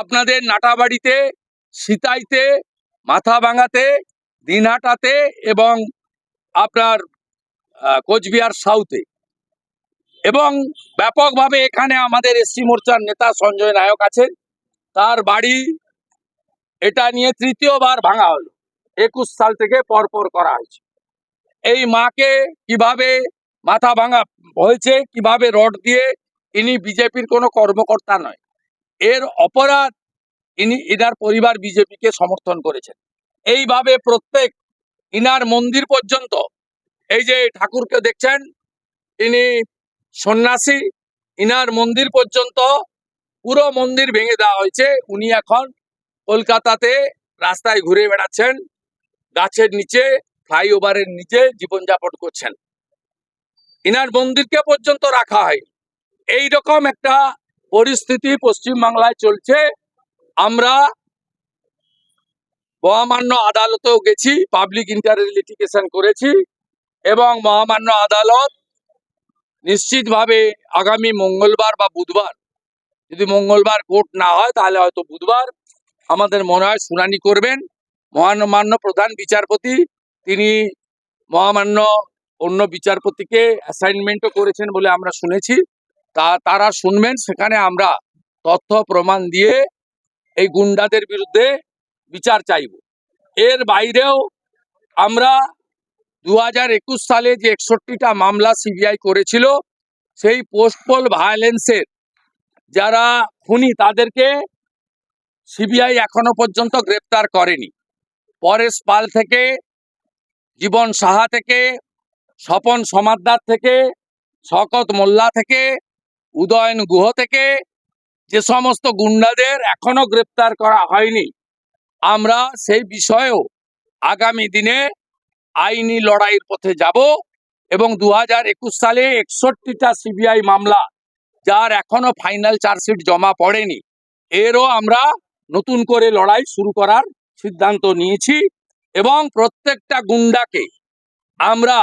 আপনাদের নাটাবাড়িতে সিতাইতে মাথাভাঙাতে দিনহাটাতে এবং আপনার কোচবিহার সাউথে। এবং ব্যাপকভাবে এখানে আমাদের এসসি মোর্চার নেতা সঞ্জয় নায়ক আছেন। তার বাড়ি এটা নিয়ে তৃতীয়বার ভাঙা হলো। একুশ সাল থেকে পরপর করা হয়েছে। এই মাকে কীভাবে মাথা ভাঙা হয়েছে, কীভাবে রড দিয়ে, ইনি বিজেপির কোনো কর্মকর্তা নয়। এর অপরাধ ইনি, ইনার পরিবার বিজেপিকে সমর্থন করেছেন। এইভাবে প্রত্যেক ইনার মন্দির পর্যন্ত এই যে ঠাকুরকে দেখছেন, ইনি সন্ন্যাসী, ইনার মন্দির পর্যন্ত পুরো মন্দির ভেঙে দেওয়া হয়েছে। উনি এখন কলকাতাতে রাস্তায় ঘুরে বেড়াচ্ছেন, গাছের নিচে, ফ্লাইওভারের নিচে জীবনযাপন করছেন। ইনার মন্দিরকে পর্যন্ত রাখা হয়। এই রকম একটা পরিস্থিতি পশ্চিম বাংলায় চলছে। আমরা মহামান্য আদালতেও গেছি পাবলিক ইন্টারেস্ট লিটিগেশন করেছি এবং মহামান্য আদালত নিশ্চিতভাবে আগামী মঙ্গলবার বা বুধবার, যদি মঙ্গলবার কোর্ট না হয় তাহলে হয়তো বুধবার আমাদের মনে হয় শুনানি করবেন। মহামান্য প্রধান বিচারপতি, তিনি মহামান্য অন্য বিচারপতিকে অ্যাসাইনমেন্টও করেছেন বলে আমরা শুনেছি। তা তারা শুনবেন, সেখানে আমরা তথ্য প্রমাণ দিয়ে এই গুন্ডাদের বিরুদ্ধে বিচার চাইব। এর বাইরেও আমরা দু হাজার একুশ সালে যে একষট্টিটা মামলা সিবিআই করেছিল, সেই পোস্টপোল ভায়োলেন্সের যারা খুনি, তাদেরকে সিবিআই এখনও পর্যন্ত গ্রেপ্তার করেনি। পরেশ পাল থেকে, জীবন সাহা থেকে, স্বপন সমাদ্দার থেকে, শকত মোল্লা থেকে উদয়ন গুহ থেকে যে সমস্ত গুন্ডাদের এখনও গ্রেপ্তার করা হয়নি, আমরা সেই বিষয়েও আগামী দিনে আইনি লড়াইয়ের পথে যাব এবং দু হাজার একুশ সালে একষট্টিটা সিবিআই মামলা, যার এখনও ফাইনাল চার্জশিট জমা পড়েনি, এরও আমরা নতুন করে লড়াই শুরু করার সিদ্ধান্ত নিয়েছি এবং প্রত্যেকটা গুন্ডাকে আমরা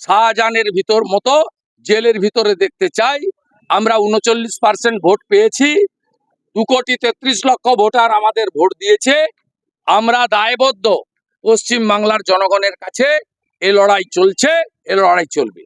শাহজাহানের ভিতর মতো জেলের ভিতরে দেখতে চাই। আমরা উনচল্লিশ পার্সেন্ট ভোট পেয়েছি। দু কোটি তেত্রিশ লক্ষ ভোটার আমাদের ভোট দিয়েছে। আমরা দায়বদ্ধ পশ্চিম বাংলার জনগণের কাছে এ লড়াই চলছে, এ লড়াই চলবে।